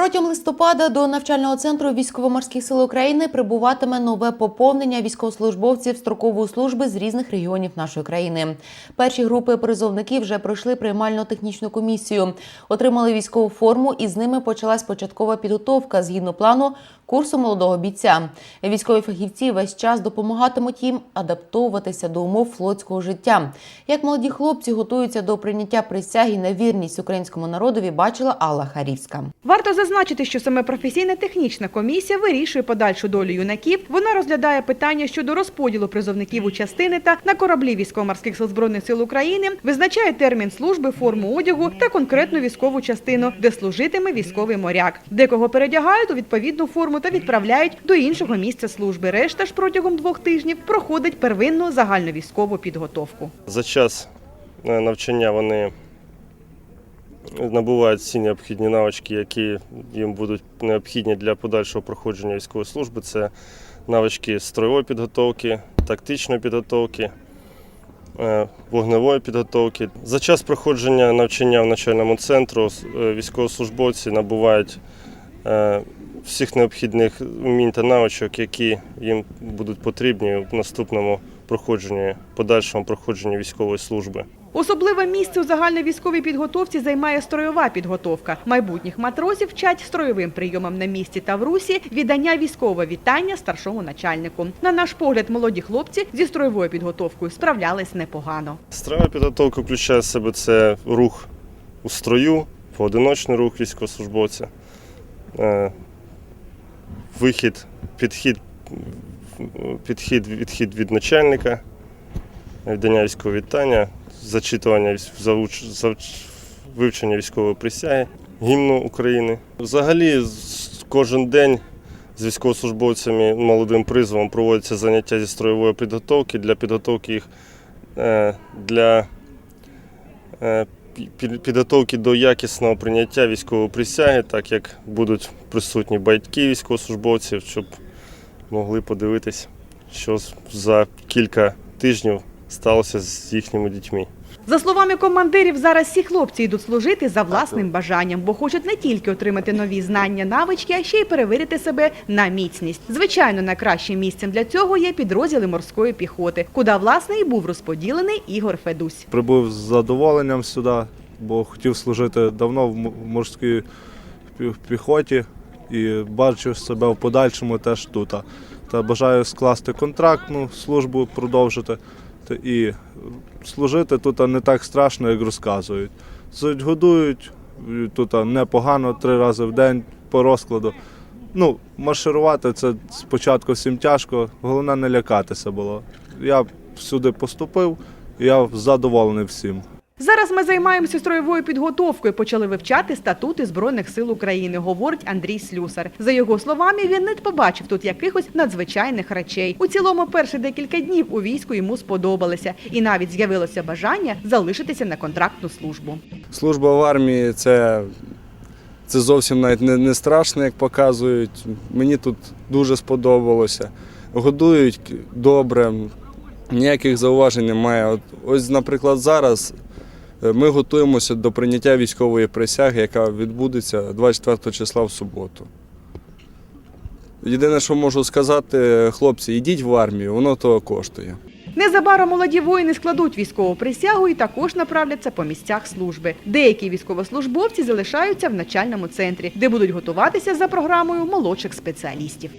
Протягом листопада до навчального центру військово-морських сил України прибуватиме нове поповнення військовослужбовців строкової служби з різних регіонів нашої країни. Перші групи призовників вже пройшли приймально-технічну комісію, отримали військову форму, і з ними почалась початкова підготовка згідно плану курсу молодого бійця. Військові фахівці весь час допомагатимуть їм адаптовуватися до умов флотського життя. Як молоді хлопці готуються до прийняття присяги на вірність українському народові, бачила Алла Харівська. Варто зазначити, що саме професійна технічна комісія вирішує подальшу долю юнаків. Вона розглядає питання щодо розподілу призовників у частини та на кораблі військово-морських сил збройних сил України, визначає термін служби, форму одягу та конкретну військову частину, де служитиме військовий моряк. Декого передягають у відповідну форму та відправляють до іншого місця служби. Решта ж протягом двох тижнів проходить первинну загальновійськову підготовку. За час е, навчання вони набувають всі необхідні навички, які їм будуть необхідні для подальшого проходження військової служби. Це навички строєвої підготовки, тактичної підготовки, е, вогневої підготовки. За час проходження навчання в навчальному центру е, військовослужбовці набувають всіх необхідних вмінь та навичок, які їм будуть потрібні в наступному проходженні, подальшому проходженні військової служби. Особливе місце у загальновійськовій підготовці займає строєва підготовка. Майбутніх матросів вчать строєвим прийомам на місці та в русі віддання військового вітання старшому начальнику. На наш погляд, молоді хлопці зі строєвою підготовкою справлялись непогано. Строєва підготовка включає в себе це рух у строю, поодиночний рух військовослужбовця, е, вихід, підхід, підхід, відхід від начальника, віддання військового вітання, зачитування зауч- завч- вивчення військової присяги, гімну України. Взагалі кожен день з військовослужбовцями молодим призовом проводяться заняття зі строєвої підготовки для підготовки їх е, для е, підготовки до якісного прийняття військової присяги, так як будуть присутні батьки військовослужбовців, щоб могли подивитись, що з- за кілька тижнів сталося з їхніми дітьми. За словами командирів, зараз всі хлопці йдуть служити за власним бажанням, бо хочуть не тільки отримати нові знання, навички, а ще й перевірити себе на міцність. Звичайно, найкращим місцем для цього є підрозділи морської піхоти, куди власне і був розподілений Ігор Федусь. Прибув з задоволенням сюди, бо хотів служити давно в морській піхоті і бачу себе в подальшому теж тут. Та бажаю скласти контрактну службу, продовжити. І служити тут не так страшно, як розказують. Суть годують тут непогано три рази в день по розкладу. Ну, марширувати це спочатку всім тяжко, головне не лякатися було. Я сюди поступив, я задоволений всім. Зараз ми займаємося строєвою підготовкою. Почали вивчати статути Збройних сил України, говорить Андрій Слюсар. За його словами, він не побачив тут якихось надзвичайних речей. У цілому, перші декілька днів у війську йому сподобалися, і навіть з'явилося бажання залишитися на контрактну службу. Служба в армії це, це зовсім навіть не, не страшно, як показують. Мені тут дуже сподобалося. Годують добре, ніяких зауважень немає. От, ось, наприклад, зараз ми готуємося до прийняття військової присяги, яка відбудеться 24 числа в суботу. Єдине, що можу сказати, хлопці, йдіть в армію, воно того коштує. Незабаром молоді воїни складуть військову присягу і також направляться по місцях служби. Деякі військовослужбовці залишаються в начальному центрі, де будуть готуватися за програмою молодших спеціалістів.